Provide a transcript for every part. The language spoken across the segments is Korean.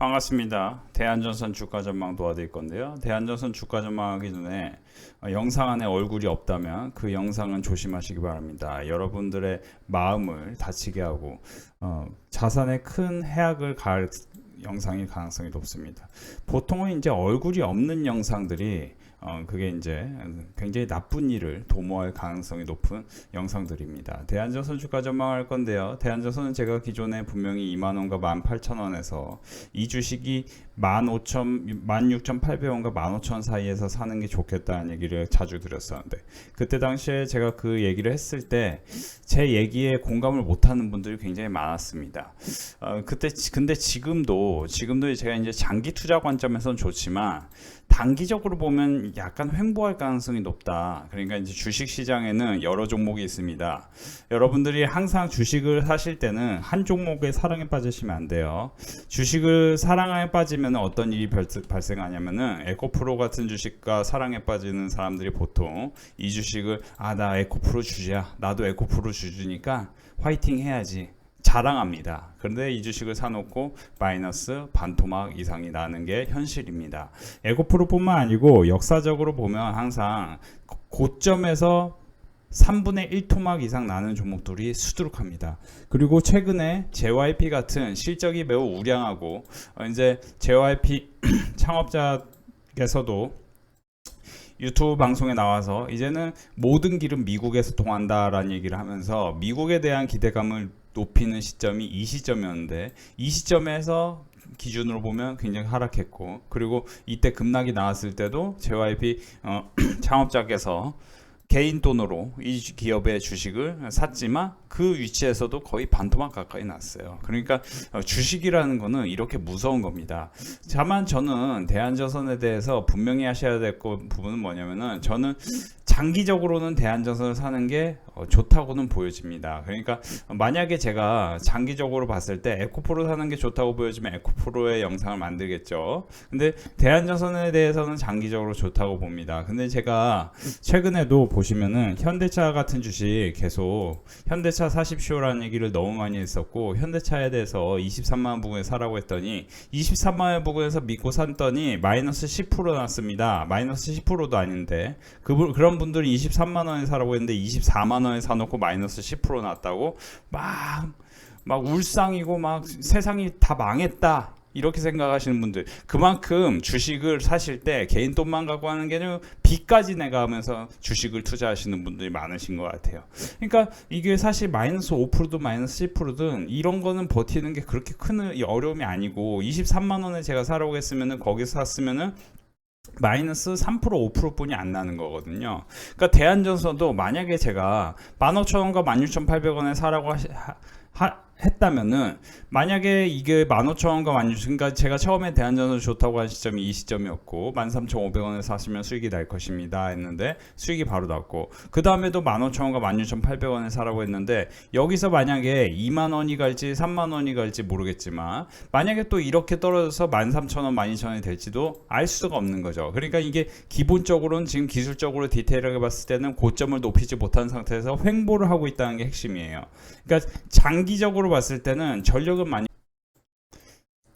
반갑습니다. 대한전선 주가 전망 도와드릴 건데요. 대한전선 주가 전망 하기 전에 어, 영상 안에 얼굴이 없다면 그 영상은 조심하시기 바랍니다. 여러분들의 마음을 다치게 하고 어, 자산에 큰 해악을 가할 영상일 가능성이 높습니다. 보통은 이제 얼굴이 없는 영상들이 어, 그게 이제 굉장히 나쁜 일을 도모할 가능성이 높은 영상들입니다. 대한전선 주가 전망할 건데요. 대한전선은 제가 기존에 분명히 2만 원과 18,000원에서 이 주식이 15,000, 16,800원과 15,000원 사이에서 사는 게 좋겠다는 얘기를 자주 드렸었는데 그때 당시에 제가 그 얘기를 했을 때 제 얘기에 공감을 못하는 분들이 굉장히 많았습니다. 어, 그때 근데 지금도 지금도 제가 이제 장기 투자 관점에서는 좋지만 단기적으로 보면 약간 횡보할 가능성이 높다. 그러니까 이제 주식 시장에는 여러 종목이 있습니다. 여러분들이 항상 주식을 사실 때는 한 종목에 사랑에 빠지시면 안 돼요. 주식을 사랑에 빠지면 어떤 일이 발- 발생하냐면은 에코프로 같은 주식과 사랑에 빠지는 사람들이 보통 이 주식을 아 나 에코프로 주주야. 나도 에코프로 주주니까 화이팅 해야지. 자랑합니다. 그런데 이 주식을 사놓고 마이너스 반토막 이상이 나는 게 현실입니다. 에고프로뿐만 아니고 역사적으로 보면 항상 고점에서 3분의 1 토막 이상 나는 종목들이 수두룩합니다. 그리고 최근에 JYP 같은 실적이 매우 우량하고 어, 이제 JYP 창업자께서도 유튜브 방송에 나와서 이제는 모든 길은 미국에서 통한다라는 얘기를 하면서 미국에 대한 기대감을 높이는 시점이 이 시점이었는데 이 시점에서 기준으로 보면 굉장히 하락했고 그리고 이때 급락이 나왔을 때도 JYP 어, 창업자께서 개인 돈으로 이 주- 기업의 주식을 샀지만 그 위치에서도 거의 반토막 가까이 났어요. 그러니까 어, 주식이라는 거는 이렇게 무서운 겁니다. 다만 저는 대한전선에 대해서 분명히 하셔야 될 거- 부분은 뭐냐면은 저는 장기적으로는 대한전선을 사는 게 어, 좋다고는 보여집니다. 그러니까 만약에 제가 장기적으로 봤을 때 에코프로 사는 게 좋다고 보여지면 에코프로의 영상을 만들겠죠. 근데 대한전선에 대해서는 장기적으로 좋다고 봅니다. 근데 제가 최근에도 보시면은 현대차 같은 주식 계속 현대차 사십시오라는 얘기를 너무 많이 했었고 현대차에 대해서 23만 원 부근에 사라고 했더니 23만 원 부근에서 믿고 샀더니 마이너스 10% 났습니다. 마이너스 10%도 아닌데 그 그런 분들이 23만 원에 사라고 했는데 24만 원에 사놓고 마이너스 10% 났다고 막 막 울상이고 막 세상이 다 망했다. 이렇게 생각하시는 분들 그만큼 주식을 사실 때 개인 돈만 갖고 하는 게 아니라 빚까지 내가 하면서 주식을 투자하시는 분들이 많으신 것 같아요. 그러니까 이게 사실 마이너스 5%든 마이너스 10%든 이런 거는 버티는 게 그렇게 큰 어려움이 아니고 23만 원에 제가 사라고 했으면은 거기서 샀으면은 마이너스 3% 5%뿐이 안 나는 거거든요. 그러니까 대한전선도 만약에 제가 15,000원과 16,800원에 사라고 하, 하- 했다면은 만약에 이게 15,000원과 16,000원 그러니까 제가 처음에 대한전선 좋다고 한 시점이 이 시점이었고 13,500원에 사시면 수익이 날 것입니다 했는데 수익이 바로 났고 그 다음에도 15,000원과 16,800원에 사라고 했는데 여기서 만약에 2만 원이 갈지 3만 원이 갈지 모르겠지만 만약에 또 이렇게 떨어져서 13,000원 12,000원이 될지도 알 수가 없는 거죠. 그러니까 이게 기본적으로는 지금 기술적으로 디테일하게 봤을 때는 고점을 높이지 못한 상태에서 횡보를 하고 있다는 게 핵심이에요. 그러니까 장기적으로 봤을 때는 전력은 많이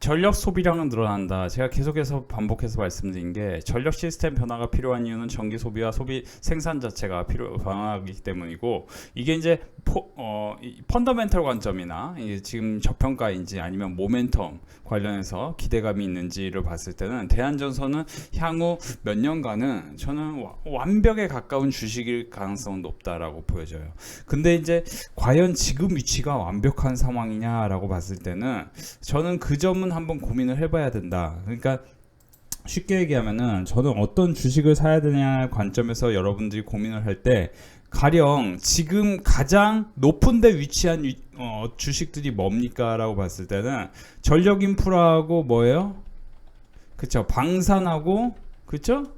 전력 소비량은 늘어난다. 제가 계속해서 반복해서 말씀드린 게 전력 시스템 변화가 필요한 이유는 전기 소비와 소비 생산 자체가 필요 변화하기 때문이고 이게 이제 포, 어, 이 펀더멘털 관점이나 지금 저평가인지 아니면 모멘텀 관련해서 기대감이 있는지를 봤을 때는 대한전선은 향후 몇 년간은 저는 와- 완벽에 가까운 주식일 가능성은 높다라고 보여져요. 근데 이제 과연 지금 위치가 완벽한 상황이냐라고 봤을 때는 저는 그 점은 한번 고민을 해봐야 된다. 그러니까 쉽게 얘기하면은 저는 어떤 주식을 사야 되냐 관점에서 여러분들이 고민을 할 때 가령 지금 가장 높은 데 위치한 위- 어, 주식들이 뭡니까라고 봤을 때는 전력 인프라하고 뭐예요? 그쵸 방산하고 그쵸?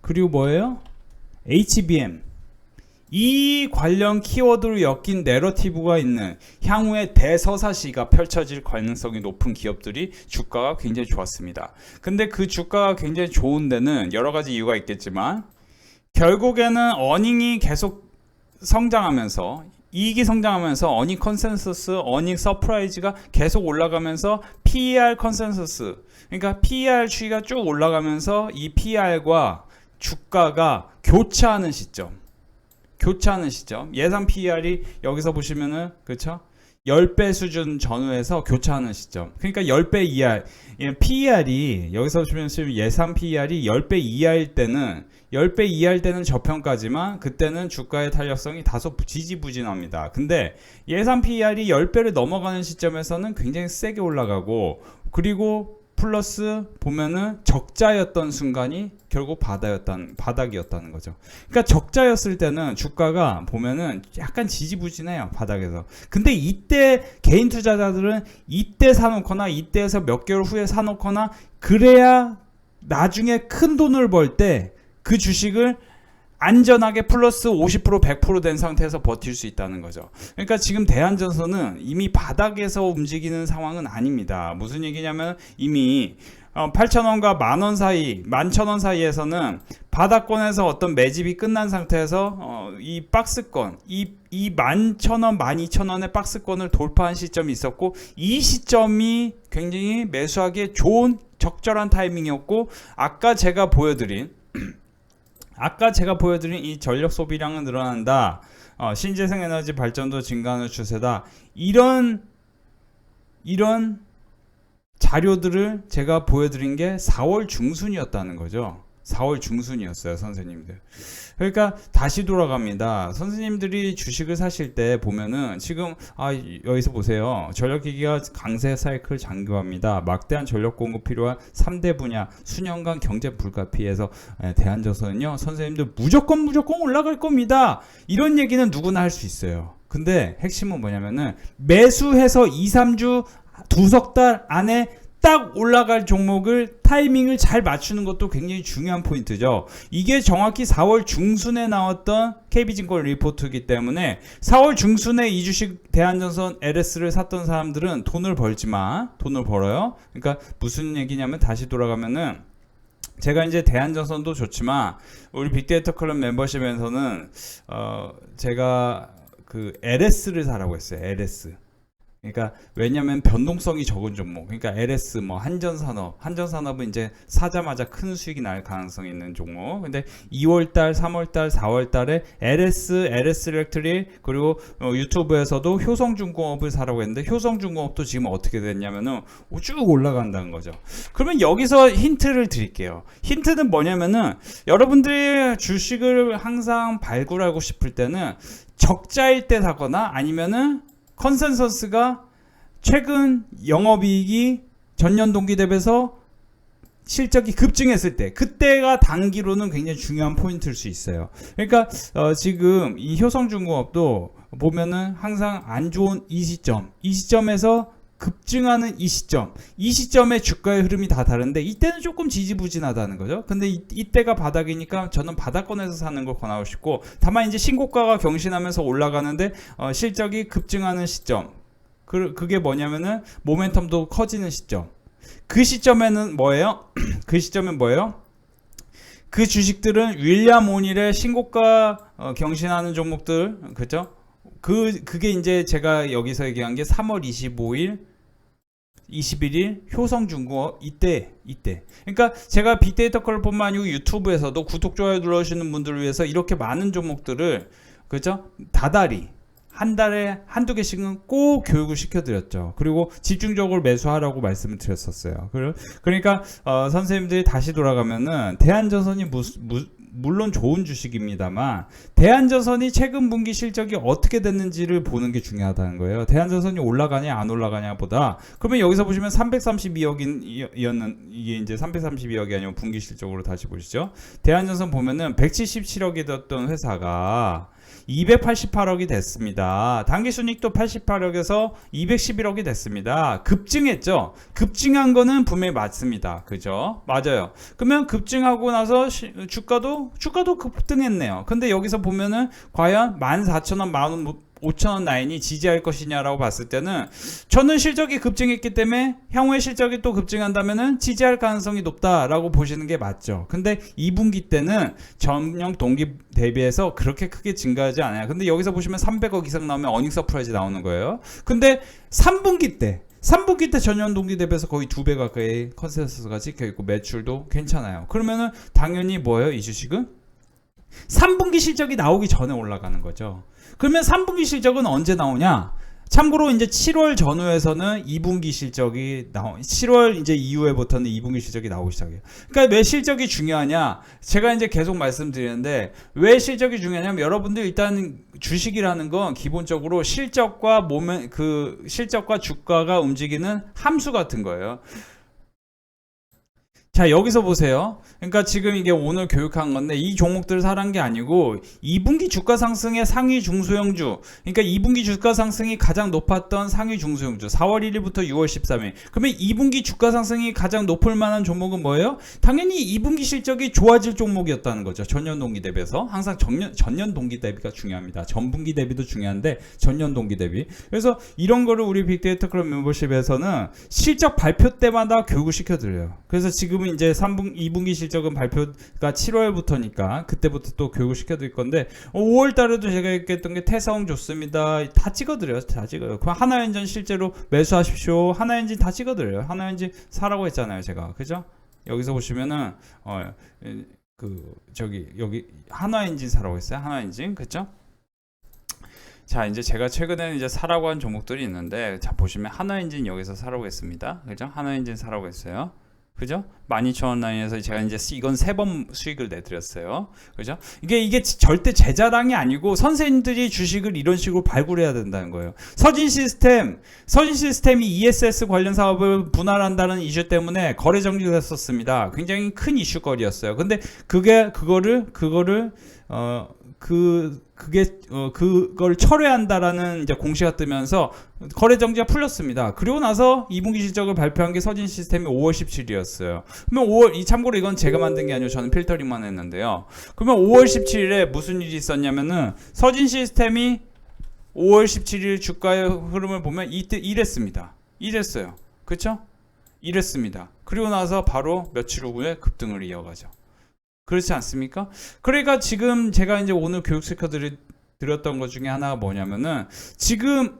그리고 뭐예요? HBM 이 관련 키워드로 엮인 내러티브가 있는 향후에 대서사시가 펼쳐질 가능성이 높은 기업들이 주가가 굉장히 좋았습니다. 근데 그 주가가 굉장히 좋은 데는 여러 가지 이유가 있겠지만 결국에는 어닝이 계속 성장하면서 이익이 성장하면서 어닝 컨센서스, 어닝 서프라이즈가 계속 올라가면서 PER 컨센서스 그러니까 PER 추이가 쭉 올라가면서 이 PER과 주가가 교차하는 시점. 교차하는 시점. 예상 PER이 여기서 보시면은 그렇죠? 10배 수준 전후에서 교차하는 시점. 그러니까 10배 이하. 예, PER이 여기서 보시면 지금 예상 PER이 10배 이하일 때는 10배 이하일 때는 저평가지만 그때는 주가의 탄력성이 다소 지지부진합니다. 근데 예상 PER이 10배를 넘어가는 시점에서는 굉장히 세게 올라가고 그리고 플러스 보면은 적자였던 순간이 결국 바다였던 바닥이었다는 거죠. 그러니까 적자였을 때는 주가가 보면은 약간 지지부진해요 바닥에서. 근데 이때 개인 투자자들은 이때 사놓거나 이때에서 몇 개월 후에 사놓거나 그래야 나중에 큰 돈을 벌 때 그 주식을 안전하게 플러스 50% 100%된 상태에서 버틸 수 있다는 거죠. 그러니까 지금 대한전선은 이미 바닥에서 움직이는 상황은 아닙니다. 무슨 얘기냐면 이미 8,000원과 만원 사이, 11,000원 사이에서는 바닥권에서 어떤 매집이 끝난 상태에서 어, 이 박스권, 이, 이 11,000원, 12,000원의 박스권을 돌파한 시점이 있었고 이 시점이 굉장히 매수하기에 좋은 적절한 타이밍이었고 아까 제가 보여드린 아까 제가 보여드린 이 전력 소비량은 늘어난다. 어, 신재생 에너지 발전도 증가하는 추세다. 이런 이런 자료들을 제가 보여드린 게 4월 중순이었다는 거죠. 4월 중순이었어요, 선생님들. 그러니까 다시 돌아갑니다. 선생님들이 주식을 사실 때 보면은 지금 아 여기서 보세요. 전력 기기가 강세 사이클 장기화입니다. 막대한 전력 공급 필요한 3대 분야 수년간 경제 불가피해서 예, 대한저선은요. 선생님들 무조건 무조건 올라갈 겁니다. 이런 얘기는 누구나 할 수 있어요. 근데 핵심은 뭐냐면은 매수해서 2, 3주 두 석 달 안에 딱 올라갈 종목을 타이밍을 잘 맞추는 것도 굉장히 중요한 포인트죠. 이게 정확히 4월 중순에 나왔던 KB증권 리포트이기 때문에 4월 중순에 이 주식 대한전선 LS를 샀던 사람들은 돈을 벌지만 돈을 벌어요. 그러니까 무슨 얘기냐면 다시 돌아가면은 제가 이제 대한전선도 좋지만 우리 빅데이터 클럽 멤버십에서는 어 제가 그 LS를 사라고 했어요. LS. 그러니까 왜냐하면 변동성이 적은 종목. 그러니까 LS 뭐 한전산업, 한전산업은 이제 사자마자 큰 수익이 날 가능성이 있는 종목. 근데 2월달, 3월달, 4월달에 LS, LS 일렉트릭 그리고 어, 유튜브에서도 효성중공업을 사라고 했는데 효성중공업도 지금 어떻게 됐냐면은 쭉 올라간다는 거죠. 그러면 여기서 힌트를 드릴게요. 힌트는 뭐냐면은 여러분들이 주식을 항상 발굴하고 싶을 때는 적자일 때 사거나 아니면은 컨센서스가 최근 영업이익이 전년 동기 대비해서 실적이 급증했을 때 그때가 단기로는 굉장히 중요한 포인트일 수 있어요. 그러니까 어, 지금 이 효성중공업도 보면은 항상 안 좋은 이 시점, 이 시점에서 급증하는 이 시점, 이 시점의 주가의 흐름이 다 다른데 이때는 조금 지지부진하다는 거죠. 근데 이, 이때가 바닥이니까 저는 바닥권에서 사는 걸 권하고 싶고 다만 이제 신고가가 경신하면서 올라가는데 어, 실적이 급증하는 시점, 그, 그게 뭐냐면은 모멘텀도 커지는 시점. 그 시점에는 뭐예요? 그 시점엔 뭐예요? 그 주식들은 윌리엄 오닐의 신고가 어, 경신하는 종목들, 그죠? 그 그게 이제 제가 여기서 얘기한 게 3월 25일 21일 효성중공업 이때 이때 그러니까 제가 빅데이터 컬뿐만 아니고 유튜브에서도 구독 좋아요 눌러주시는 분들을 위해서 이렇게 많은 종목들을 그죠 다달이 한 달에 한두 개씩은 꼭 교육을 시켜드렸죠. 그리고 집중적으로 매수하라고 말씀을 드렸었어요. 그러니까 어, 선생님들이 다시 돌아가면은 대한전선이 무, 무, 물론 좋은 주식입니다만 대한전선이 최근 분기 실적이 어떻게 됐는지를 보는 게 중요하다는 거예요. 대한전선이 올라가냐 안 올라가냐보다 그러면 여기서 보시면 332억이었는 이게 이제 332억이 아니고 분기 실적으로 다시 보시죠. 대한전선 보면은 177억이 됐던 회사가 288억이 됐습니다. 당기 순익도 88억에서 211억이 됐습니다. 급증했죠. 급증한 거는 분명히 맞습니다. 그죠? 맞아요. 그러면 급증하고 나서 시, 주가도 주가도 급등했네요. 근데 여기서 보면은 과연 14,000원, 만원 5천원 라인이 지지할 것이냐라고 봤을 때는 저는 실적이 급증했기 때문에 향후에 실적이 또 급증한다면은 지지할 가능성이 높다라고 보시는 게 맞죠. 근데 2분기 때는 전년 동기 대비해서 그렇게 크게 증가하지 않아요. 근데 여기서 보시면 300억 이상 나오면 어닝 서프라이즈 나오는 거예요. 근데 3분기 때 3분기 때 전년 동기 대비해서 거의 두 배 가까이 컨센서스가 찍혀 있고 매출도 괜찮아요. 그러면은 당연히 뭐예요? 이 주식은 3분기 실적이 나오기 전에 올라가는 거죠. 그러면 3분기 실적은 언제 나오냐? 참고로 이제 7월 전후에서는 2분기 실적이 나오 7월 이제 이후에부터는 2분기 실적이 나오기 시작해요. 그러니까 왜 실적이 중요하냐? 제가 이제 계속 말씀드리는데 왜 실적이 중요하냐면 여러분들 일단 주식이라는 건 기본적으로 실적과 모멘 그 실적과 주가가 움직이는 함수 같은 거예요. 자 여기서 보세요. 그러니까 지금 이게 오늘 교육한 건데 이 종목들을 사란 게 아니고 2분기 주가 상승의 상위 중소형주. 그러니까 2분기 주가 상승이 가장 높았던 상위 중소형주. 4월 1일부터 6월 13일. 그러면 2분기 주가 상승이 가장 높을 만한 종목은 뭐예요? 당연히 2분기 실적이 좋아질 종목이었다는 거죠. 전년 동기 대비해서 항상 전년 전년 동기 대비가 중요합니다. 전분기 대비도 중요한데 전년 동기 대비. 그래서 이런 거를 우리 빅데이터 클럽 멤버십에서는 실적 발표 때마다 교육을 시켜 드려요. 그래서 지금 은 이제 3분, 2분기 실적은 발표가 7월부터니까 그때부터 또 교육을 시켜드릴 건데 5월 달에도 제가 얘기했던 게 태성 좋습니다. 다 찍어드려요. 다 찍어요. 그럼 하나엔진 실제로 매수하십시오. 하나엔진 다 찍어드려요. 하나엔진 사라고 했잖아요. 제가. 그죠? 여기서 보시면은 어, 그 저기 여기 하나엔진 사라고 했어요. 하나엔진. 그죠? 자 이제 제가 최근에 이제 사라고 한 종목들이 있는데 자 보시면 하나엔진 여기서 사라고 했습니다 그죠 하나엔진 사라고 했어요 그죠? 12,000원 라인에서 제가 이제 수- 이건 세 번 수익을 내드렸어요. 그죠? 이게 이게 지- 절대 제 자랑이 아니고 선생님들이 주식을 이런 식으로 발굴해야 된다는 거예요. 서진 시스템 서진 시스템이 ESS 관련 사업을 분할한다는 이슈 때문에 거래 정지됐었습니다. 굉장히 큰 이슈거리였어요. 근데 그게 그거를 그거를 어 그 그게 어 그걸 철회한다라는 이제 공시가 뜨면서 거래 정지가 풀렸습니다. 그리고 나서 2분기 실적을 발표한 게 서진 시스템이 5월 17일이었어요. 그러면 5월 이 참고로 이건 제가 만든 게 아니고 저는 필터링만 했는데요. 그러면 5월 17일에 무슨 일이 있었냐면은 서진 시스템이 5월 17일 주가의 흐름을 보면 이때 이랬습니다. 이랬어요. 그렇죠? 이랬습니다. 그리고 나서 바로 며칠 후에 급등을 이어가죠. 그렇지 않습니까? 그러니까 지금 제가 이제 오늘 교육시켜 드렸던 것 중에 하나가 뭐냐면은 지금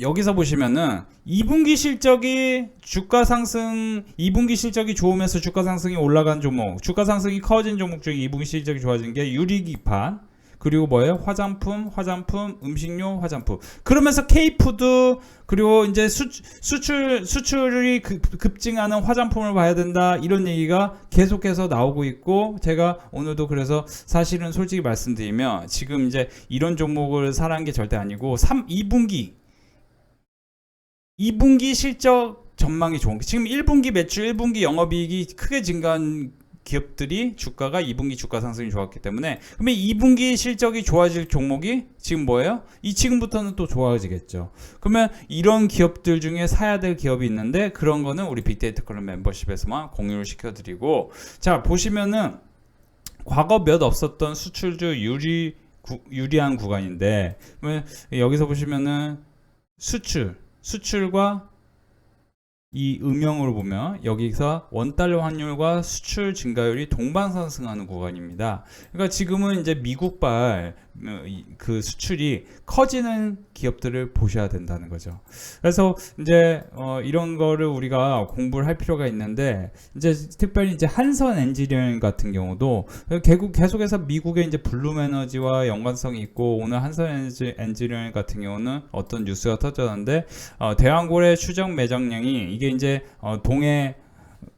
여기서 보시면은 2분기 실적이 주가 상승 2분기 실적이 좋으면서 주가 상승이 올라간 종목 주가 상승이 커진 종목 중에 2분기 실적이 좋아진 게 유리기판 그리고 뭐예요? 화장품, 화장품, 음식료, 화장품. 그러면서 K푸드 그리고 이제 수, 수출 수출이 급, 급증하는 화장품을 봐야 된다 이런 얘기가 계속해서 나오고 있고 제가 오늘도 그래서 사실은 솔직히 말씀드리면 지금 이제 이런 종목을 사라는 게 절대 아니고 3 2분기 2분기 실적 전망이 좋은 게 지금 1분기 매출 1분기 영업이익이 크게 증가한 기업들이 주가가 2분기 주가 상승이 좋았기 때문에 그러면 2분기 실적이 좋아질 종목이 지금 뭐예요? 이 지금부터는 또 좋아지겠죠. 그러면 이런 기업들 중에 사야 될 기업이 있는데 그런 거는 우리 빅데이터 클럽 멤버십에서만 공유를 시켜드리고 자 보시면은 과거 몇 없었던 수출주 유리 구, 유리한 구간인데 여기서 보시면은 수출 수출과 이 음영으로 보면 여기서 원달러 환율과 수출 증가율이 동반 상승하는 구간입니다. 그러니까 지금은 이제 미국발 그 수출이 커지는 기업들을 보셔야 된다는 거죠. 그래서 이제 어 이런 거를 우리가 공부를 할 필요가 있는데 이제 특별히 이제 한선 엔지니어링 같은 경우도 결국 계속해서 미국의 이제 블룸 에너지와 연관성이 있고 오늘 한선 엔지, 엔지니어링 같은 경우는 어떤 뉴스가 터졌는데 어, 대왕고래 추정 매장량이 이게 이제 어, 동해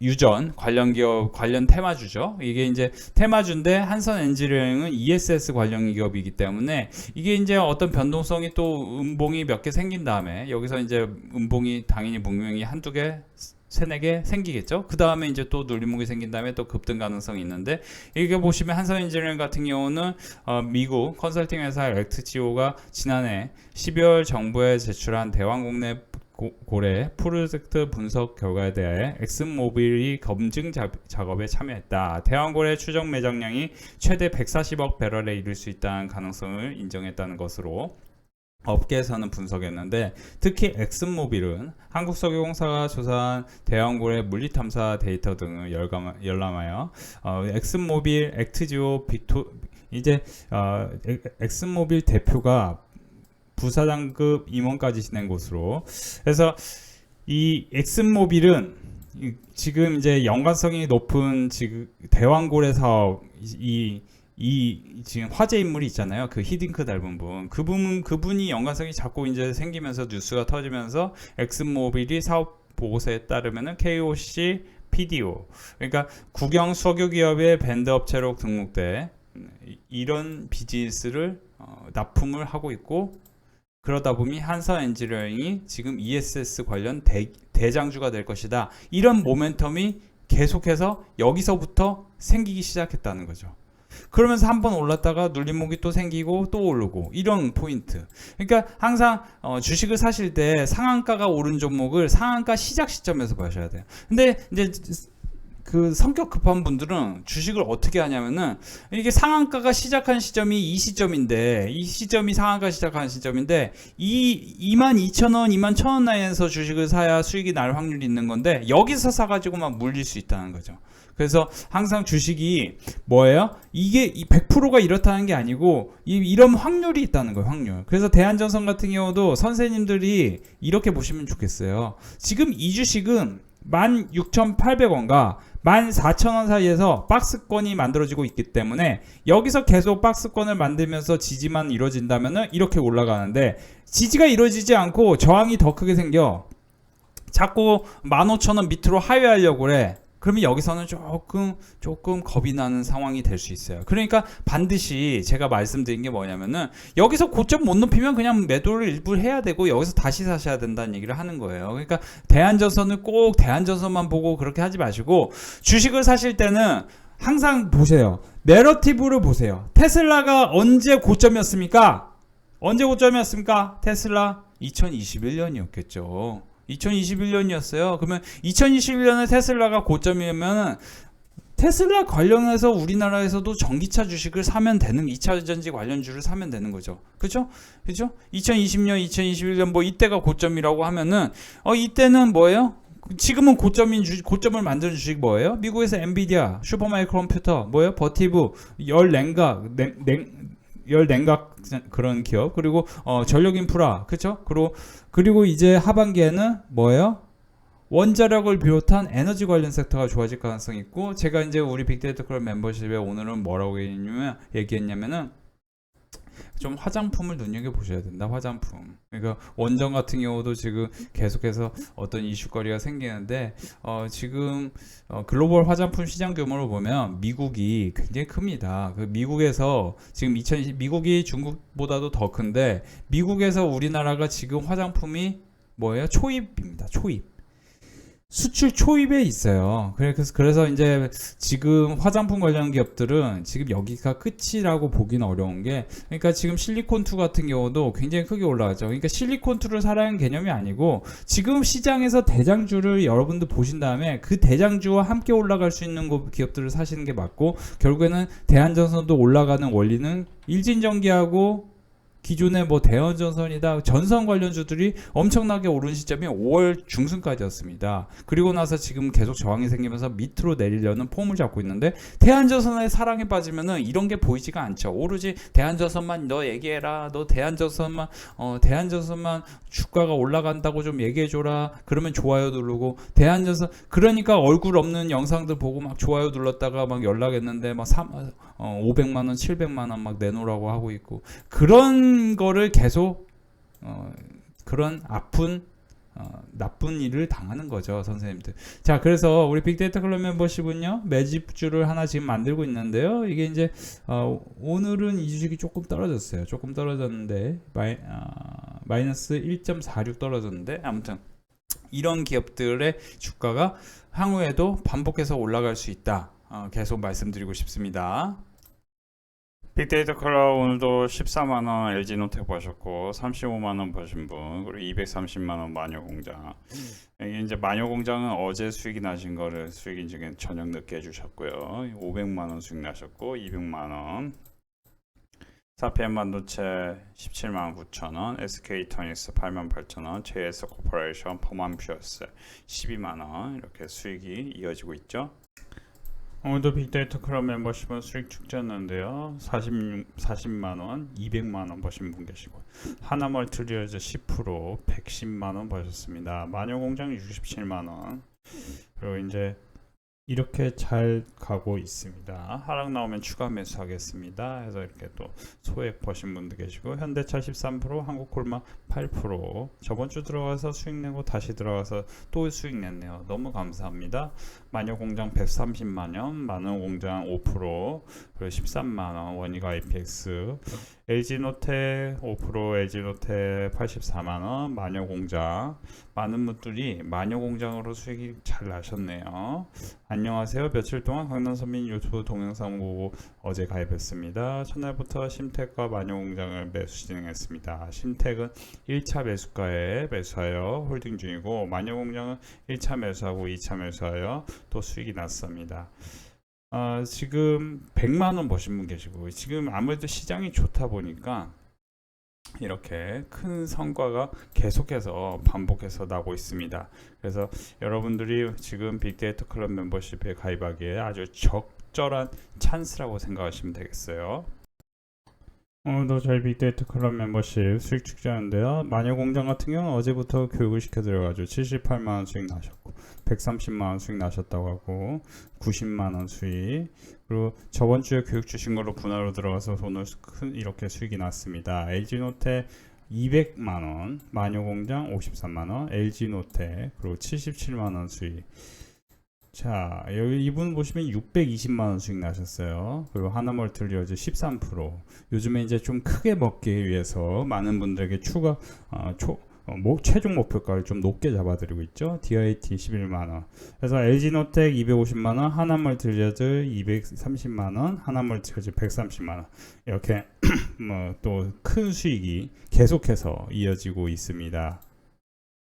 유전 관련 기업 관련 테마주죠. 이게 이제 테마주인데 한선 엔지니어링은 ESS 관련 기업이기 때문에 이게 이제 어떤 변동성이 또 음봉이 몇 개 생긴 다음에 여기서 이제 음봉이 당연히 분명히 한두 개 세네 개 생기겠죠. 그 다음에 이제 또 눌림목이 생긴 다음에 또 급등 가능성이 있는데 이게 보시면 한선 엔지니어링 같은 경우는 어, 미국 컨설팅 회사 렉트지오가 지난해 12월 정부에 제출한 대왕 국내 고, 고래 프로젝트 분석 결과에 대해 엑슨모빌이 검증 자, 작업에 참여했다. 대왕고래 추정 매장량이 최대 140억 배럴에 이를 수 있다는 가능성을 인정했다는 것으로 업계에서는 분석했는데 특히 엑슨모빌은 한국석유공사가 조사한 대왕고래 물리탐사 데이터 등을 열감, 열람하여 어, 엑슨모빌, 액트지오, 빅토 이제 어, 엑- 엑슨모빌 대표가 부사장급 임원까지 지낸 곳으로 그래서 이 엑슨모빌은 이- 지금 이제 연관성이 높은 지금 대왕고래 사업 이, 이 지금 화제 인물이 있잖아요. 그 히딩크 닮은 분. 그분 그분이 연관성이 자꾸 이제 생기면서 뉴스가 터지면서 엑슨모빌이 사업 보고서에 따르면은 KOC PDO 그러니까 국영 석유 기업의 밴드 업체로 등록돼 이- 이런 비즈니스를 어, 납품을 하고 있고 그러다 보니 한사 엔지니어링이 지금 ESS 관련 대, 대장주가 될 것이다. 이런 모멘텀이 계속해서 여기서부터 생기기 시작했다는 거죠. 그러면서 한 번 올랐다가 눌림목이 또 생기고 또 오르고 이런 포인트. 그러니까 항상 어, 주식을 사실 때 상한가가 오른 종목을 상한가 시작 시점에서 보셔야 돼요. 근데 이제 그 성격 급한 분들은 주식을 어떻게 하냐면은 이게 상한가가 시작한 시점이 이 시점인데 이 시점이 상한가 시작한 시점인데 이 22,000원, 21,000원 나이에서 주식을 사야 수익이 날 확률이 있는 건데 여기서 사가지고만 물릴 수 있다는 거죠. 그래서 항상 주식이 뭐예요? 이게 이 100%가 이렇다는 게 아니고 이, 이런 확률이 있다는 거예요, 확률. 그래서 대한전선 같은 경우도 선생님들이 이렇게 보시면 좋겠어요. 지금 이 주식은 16,800원과 14,000원 사이에서 박스권이 만들어지고 있기 때문에 여기서 계속 박스권을 만들면서 지지만 이루어진다면은 이렇게 올라가는데 지지가 이루어지지 않고 저항이 더 크게 생겨 자꾸 15,000원 밑으로 하회하려고 그래. 그러면 여기서는 조금 조금 겁이 나는 상황이 될 수 있어요. 그러니까 반드시 제가 말씀드린 게 뭐냐면은 여기서 고점 못 높이면 그냥 매도를 일부 해야 되고 여기서 다시 사셔야 된다는 얘기를 하는 거예요. 그러니까 대한전선을 꼭 대한전선만 보고 그렇게 하지 마시고 주식을 사실 때는 항상 보세요. 내러티브를 보세요. 테슬라가 언제 고점이었습니까? 언제 고점이었습니까? 테슬라 2021년이었겠죠. 2021년이었어요. 그러면 2021년에 테슬라가 고점이면 테슬라 관련해서 우리나라에서도 전기차 주식을 사면 되는 2차 전지 관련주를 사면 되는 거죠. 그죠? 그죠? 2020년, 2021년 뭐 이때가 고점이라고 하면은 어 이때는 뭐예요? 지금은 고점인 주 고점을 만드는 주식 뭐예요? 미국에서 엔비디아, 슈퍼마이크로 컴퓨터, 뭐예요? 버티브, 열 냉각, 냉, 냉, 열 냉각 그런 기업 그리고 어, 전력 인프라 그렇죠? 그리고 그리고 이제 하반기에는 뭐예요? 원자력을 비롯한 에너지 관련 섹터가 좋아질 가능성이 있고 제가 이제 우리 빅데이터 클럽 멤버십에 오늘은 뭐라고 얘기했냐면 얘기했냐면은 좀 화장품을 눈여겨 보셔야 된다. 화장품. 그러니까 원전 같은 경우도 지금 계속해서 어떤 이슈거리가 생기는데 어, 지금 어, 글로벌 화장품 시장 규모를 보면 미국이 굉장히 큽니다. 그 미국에서 지금 2020 미국이 중국보다도 더 큰데 미국에서 우리나라가 지금 화장품이 뭐예요? 초입입니다. 초입. 수출 초입에 있어요. 그래서 그래서 이제 지금 화장품 관련 기업들은 지금 여기가 끝이라고 보기는 어려운 게 그러니까 지금 실리콘2 같은 경우도 굉장히 크게 올라가죠. 그러니까 실리콘2를 사라는 개념이 아니고 지금 시장에서 대장주를 여러분들 보신 다음에 그 대장주와 함께 올라갈 수 있는 거- 기업들을 사시는 게 맞고 결국에는 대한전선도 올라가는 원리는 일진전기하고 기존의 뭐 대원전선이다 전선 관련주들이 엄청나게 오른 시점이 5월 중순까지였습니다. 그리고 나서 지금 계속 저항이 생기면서 밑으로 내리려는 폼을 잡고 있는데 대한전선의 사랑에 빠지면은 이런 게 보이지가 않죠. 오로지 대한전선만 너 얘기해라. 너 대한전선만 어 대한전선만 주가가 올라간다고 좀 얘기해 줘라. 그러면 좋아요 누르고 대한전선 그러니까 얼굴 없는 영상들 보고 막 좋아요 눌렀다가 막 연락했는데 막 3, 어, 500만 원, 700만 원 막 내놓으라고 하고 있고 그런 거를 계속 어, 그런 아픈 어, 나쁜 일을 당하는 거죠 선생님들. 자 그래서 우리 빅데이터 클럽 멤버십은요 매집주를 하나 지금 만들고 있는데요. 이게 이제 어, 오늘은 이 주식이 조금 떨어졌어요. 조금 떨어졌는데 마이, 아, 마이너스 1.46 떨어졌는데 아무튼 이런 기업들의 주가가 향후에도 반복해서 올라갈 수 있다. 어, 계속 말씀드리고 싶습니다. 빅데이터 클럽 오늘도 14만 원 LG노텍 버셨고 35만 원 버신 분 그리고 230만 원 마녀 공장. 이게 이제 마녀 공장은 어제 수익이 나신 거를 수익인 중에 저녁 늦게 해주셨고요. 500만 원 수익 나셨고 200만 원. 사피엔 반도체 17만 9천 원, SK 토닉스 8만 8천 원, JS 코퍼레이션 포만 퓨어스 12만 원 이렇게 수익이 이어지고 있죠. 오늘도 빅데이터 클럽 멤버십은 수익 축제였는데요. 40, 40만 원, 200만 원 버신 분 계시고 하나 멀티리얼즈 10% 110만 원 버셨습니다. 마녀 공장 67만 원. 그리고 이제 이렇게 잘 가고 있습니다. 하락 나오면 추가 매수하겠습니다. 해서 이렇게 또 소액 버신 분도 계시고 현대차 13%, 한국콜마 8% 저번 주 들어가서 수익 내고 다시 들어가서 또 수익 냈네요. 너무 감사합니다. 마녀공장 130만 원, 만원공장 5%, 그리고 13만 원, 원익 IPX, LG노텍 5%, LG노텍 84만 원, 마녀공장 많은 분들이 마녀공장으로 수익이 잘 나셨네요. 안녕하세요. 며칠 동안 강남선민 유튜브 동영상 보고 어제 가입했습니다. 첫날부터 심택과 마녀공장을 매수 진행했습니다. 심택은 1차 매수가에 매수하여 홀딩 중이고 마녀공장은 1차 매수하고 2차 매수하여 또 수익이 났습니다. 아, 지금 100만 원 버신 분 계시고 지금 아무래도 시장이 좋다 보니까 이렇게 큰 성과가 계속해서 반복해서 나고 있습니다. 그래서 여러분들이 지금 빅데이터 클럽 멤버십에 가입하기에 아주 적 절한 찬스라고 생각하시면 되겠어요. 오늘도 저희 빅데이터 클럽 멤버십 수익 축제하는데요. 마녀 공장 같은 경우는 어제부터 교육을 시켜드려가지고 78만 원 수익 나셨고 130만 원 수익 나셨다고 하고 90만 원 수익 그리고 저번 주에 교육 주신 걸로 분할로 들어가서 오늘 큰 이렇게 수익이 났습니다. LG노텍 200만 원, 마녀공장 53만 원, LG노텍 그리고 77만 원 수익. 자 여기 이분 보시면 620만 원 수익 나셨어요. 그리고 하나멀티리얼즈 13%. 요즘에 이제 좀 크게 먹기 위해서 많은 분들에게 추가 어, 초 어, 목, 최종 목표가를 좀 높게 잡아드리고 있죠. DIT 11만 원. 그래서 LG노텍 250만 원, 하나멀티리얼즈 230만 원, 하나멀티리얼즈 130만 원. 이렇게 뭐 또 큰 수익이 계속해서 이어지고 있습니다.